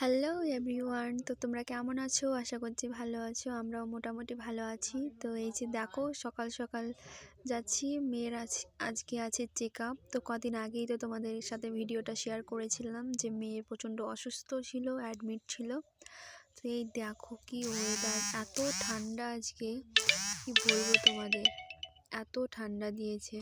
Hello everyone, তো তোমরা কেমন আছো? আশা করছি ভালো আছো, আমরাও মোটামুটি ভালো আছি। তো এই যে দেখো, সকাল সকাল যাচ্ছি, মেয়ের আজ, আজকে আছে চেক আপ তো কদিন আগেই তো তোমাদের সাথে ভিডিওটা শেয়ার করেছিলাম যে মেয়ে প্রচণ্ড অসুস্থ ছিল, অ্যাডমিট ছিল। তো এই দেখো কি ওয়েদার এত ঠান্ডা আজকে, কি বলব তোমাদের? এত ঠান্ডা দিয়েছে।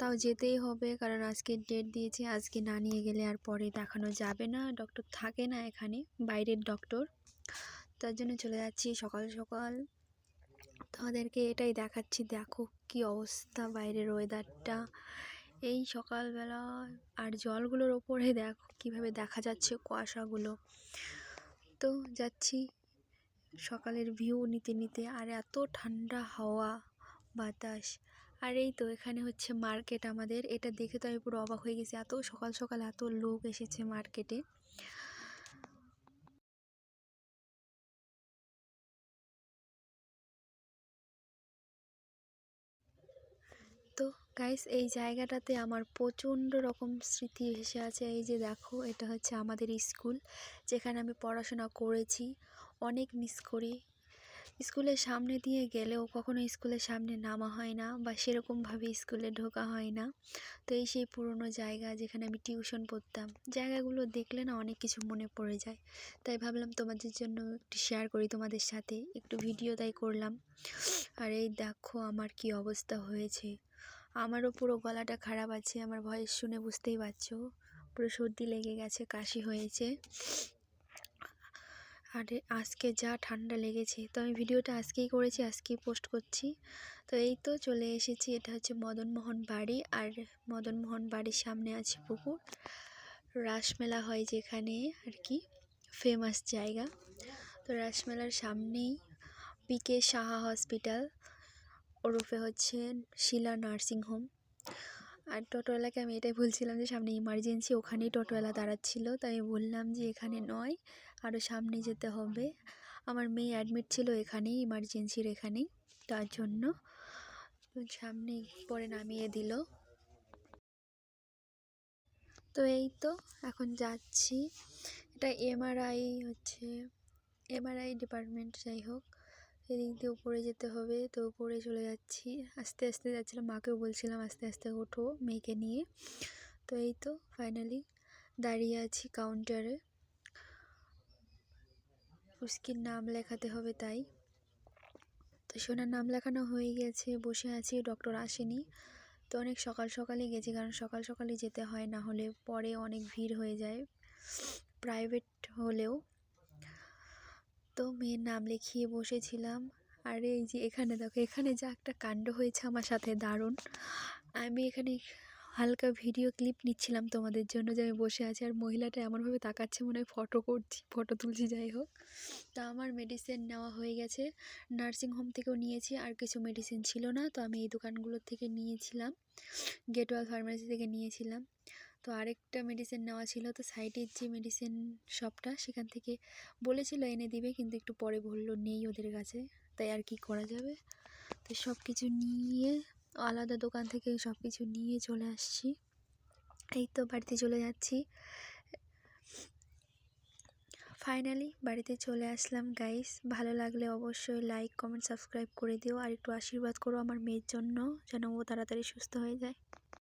তাও যেতেই হবে। কারণ আজকে ডেট দিয়েছে, আজকে না নিয়ে গেলে আর পরে দেখানো যাবে না। ডক্টর থাকে না এখানে, বাইরের ডক্টর তার জন্য চলে যাচ্ছি সকাল সকাল। তোমাদেরকে এটাই দেখাচ্ছি, দেখো কি অবস্থা বাইরের ওয়েদারটা এই সকালবেলা আর জলগুলোর ওপরে দেখো কীভাবে দেখা যাচ্ছে কুয়াশাগুলো। তো যাচ্ছি সকালের ভিউ নিতে নিতে। আর এত ঠান্ডা হাওয়া, বাতাস। আর এই তো এখানে হচ্ছে মার্কেট আমাদের। এটা দেখে তো আমি পুরো অবাক হয়ে গেছি। এত সকাল সকাল এত লোক এসেছে মার্কেটে তো গাইস এই জায়গাটাতে আমার প্রচণ্ড রকম স্মৃতি ভেসে আছে। এই যে দেখো, এটা হচ্ছে আমাদের স্কুল যেখানে আমি পড়াশোনা করেছি। অনেক মিস করি। স্কুলের সামনে দিয়ে গেলেও কখনো স্কুলের সামনে নামা হয় না বা সেরকমভাবে স্কুলে ঢোকা হয় না। তো এই সেই পুরনো জায়গা যেখানে আমি টিউশন পড়তাম, জায়গাগুলো দেখলে না অনেক কিছু মনে পড়ে যায়। তাই ভাবলাম তোমাদের জন্য একটু শেয়ার করি তোমাদের সাথে। একটু ভিডিও তাই করলাম। আর এই দেখো আমার কি অবস্থা হয়েছে। আমারও পুরো গলাটা খারাপ আছে, আমার ভয়েস শুনে বুঝতেই পারছ। পুরো সর্দি লেগে গেছে, কাশি হয়েছে। আর আজকে যা ঠান্ডা লেগেছে, তো আমি ভিডিওটা আজকেই করেছি, আজকেই পোস্ট করছি। তো এই তো চলে এসেছি, এটা হচ্ছে মদনমোহন বাড়ি, আর মদনমোহন বাড়ির সামনে আছে পুকুর। রাসমেলা হয় যেখানে আর কি ফেমাস জায়গা। তো রাসমেলার সামনেই পিকে সাহা হসপিটাল ওরফে হচ্ছে শিলা নার্সিং হোম আর টোটোওয়ালাকে আমি এটাই বলছিলাম যে, সামনে ইমার্জেন্সি ওখানেই টোটোওয়ালা দাঁড়াচ্ছিল। তাই আমি বললাম যে, এখানে নয় আরও সামনে যেতে হবে। আমার মেয়ে অ্যাডমিট ছিল এখানেই ইমার্জেন্সির এখানেই, তার জন্য। সামনে পরে নামিয়ে দিল। তো এই তো, এখন যাচ্ছি। এটা এমআরআই হচ্ছে এমআরআই ডিপার্টমেন্ট যাই হোক। এদিক দিয়ে উপরে যেতে হবে, তো উপরে চলে যাচ্ছি। আস্তে আস্তে যাচ্ছিলাম, মাকেও বলছিলাম আস্তে আস্তে ওঠো মেয়েকে নিয়ে। তো এই তো ফাইনালি দাঁড়িয়ে আছি কাউন্টারে পুস্কির নাম লেখাতে হবে তাই। তো সোনার নাম লেখানো হয়ে গেছে, বসে আছি ডক্টর আসেনি। তো অনেক সকাল সকালে গেছি, কারণ সকাল সকালে যেতে হয়, না হলে পরে অনেক ভিড় হয়ে যায়। প্রাইভেট হলেও। তো মেয়ের নাম লিখিয়ে বসেছিলাম। আর এই যে এখানে দেখো, এখানে যা একটা কাণ্ড হয়েছে আমার সাথে, দারুণ। আমি এখানে হালকা ভিডিও ক্লিপ নিচ্ছিলাম তোমাদের জন্য যে আমি বসে আছি আর মহিলাটা এমনভাবে তাকাচ্ছে মনে হয় ফটো করছি ফটো তুলছি, যাই হোক। তা আমার মেডিসিন নেওয়া হয়ে গেছে। নার্সিং হোম থেকেও নিয়েছি, আর কিছু মেডিসিন ছিল না, তো আমি এই দোকানগুলোর থেকে নিয়েছিলাম। গেটওয়াল ফার্মেসি থেকে নিয়েছিলাম। তো আরেকটা মেডিসিন নেওয়া ছিল, তো সাইডের যে মেডিসিন শপটা সেখান থেকে বলেছিল এনে দিবে, কিন্তু একটু পরে বলল নেই ওদের কাছে। তাই আর কি করা যাবে? তো সব কিছু নিয়ে আলাদা দোকান থেকে সব কিছু নিয়ে চলে আসছি। এই তো বাড়িতে চলে যাচ্ছি। ফাইনালি বাড়িতে চলে আসলাম গাইস ভালো লাগলে অবশ্যই লাইক কমেন্ট সাবস্ক্রাইব করে দিও। আর একটু আশীর্বাদ করো আমার মেয়ের জন্য, যেন ও তাড়াতাড়ি সুস্থ হয়ে যায়।